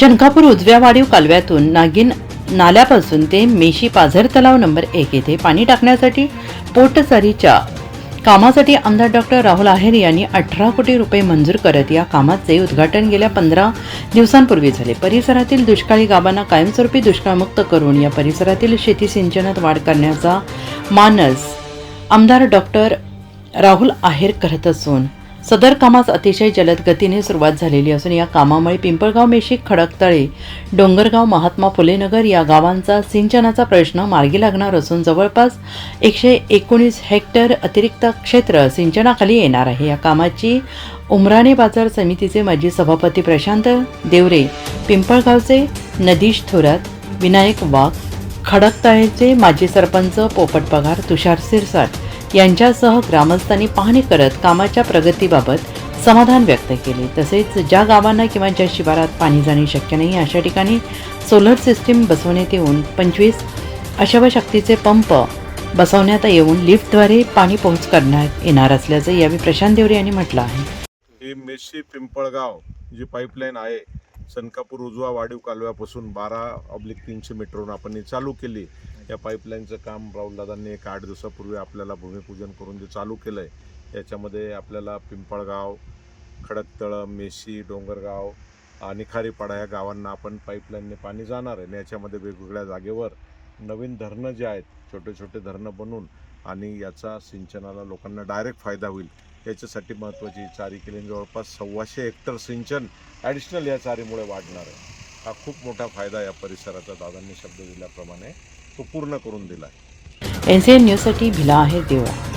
चनकापूर उजव्या वाढीव कालव्यातून नागिन नाल्यापासून ते मेशी पाझर तलाव नंबर एक येथे पाणी टाकण्यासाठी पोटसारीच्या कामासाठी आमदार डॉक्टर राहुल आहेर यांनी अठरा कोटी रुपये मंजूर करत या कामाचे उद्घाटन गेल्या पंधरा दिवसांपूर्वी झाले. परिसरातील दुष्काळी गावांना कायमस्वरूपी दुष्काळमुक्त करून या परिसरातील शेती सिंचनात वाढ करण्याचा मानस आमदार डॉक्टर राहुल आहेर करत असून सदर कामास अतिशय जलद गतीने सुरुवात झालेली असून या कामामुळे पिंपळगाव मेशिक खडकतळे डोंगरगाव महात्मा फुलेनगर या गावांचा सिंचनाचा प्रश्न मार्गी लागणार असून जवळपास एकशे एकोणीस हेक्टर अतिरिक्त क्षेत्र सिंचनाखाली येणार आहे. या कामाची उमराणे बाजार समितीचे माजी सभापती प्रशांत देवरे पिंपळगावचे नदीश थोरात विनायक वाघ खडकतळेचे माजी सरपंच पोपट पगार तुषार सिरसाट यांच्यासह ग्रामस्थांनी पाहणी करत कामाच्या प्रगतीबाबत समाधान व्यक्त केले. तसेच ज्या गावांना किंवा ज्या शिवारात पाणी जाणे शक्य नाही अशा ठिकाणी सोलर सिस्टीम बसवण्यात येऊन पंचवीस अशवशक्तीचे पंप बसवण्यात येऊन लिफ्टद्वारे पाणी पोहोच करण्यात येणार असल्याचं यावेळी प्रशांत देवरे यांनी म्हटलं आहे. ही मेशी पिंपळगाव जी पाईपलाईन आहे सनकापूर उजवा वाढीव कालव्यापासून बारा ऑब्लिक तीनशे मीटरवरून आपण ही चालू केली. या पाईपलाईनचं काम राहुल दादांनी एक आठ दिवसापूर्वी आपल्याला भूमिपूजन करून जे चालू केलं आहे याच्यामध्ये आपल्याला पिंपळगाव खडकतळं मेशी डोंगरगाव आणि खारीपाडा या गावांना आपण पाईपलाईनने पाणी जाणार आहे. आणि याच्यामध्ये वेगवेगळ्या जागेवर नवीन धरणं जे आहेत छोटे छोटे धरणं बनवून आणि याचा सिंचनाला लोकांना डायरेक्ट फायदा होईल. याच्यासाठी महत्त्वाची चारी केली. आणि जवळपास सव्वाशे हेक्टर सिंचन ॲडिशनल या चारीमुळे वाढणार आहे. हा खूप मोठा फायदा या परिसराचा. दादांनी शब्द दिल्याप्रमाणे तो पूर्ण करून दिला आहे एन सी एन न्यूजसाठी भिला आहे देवळा.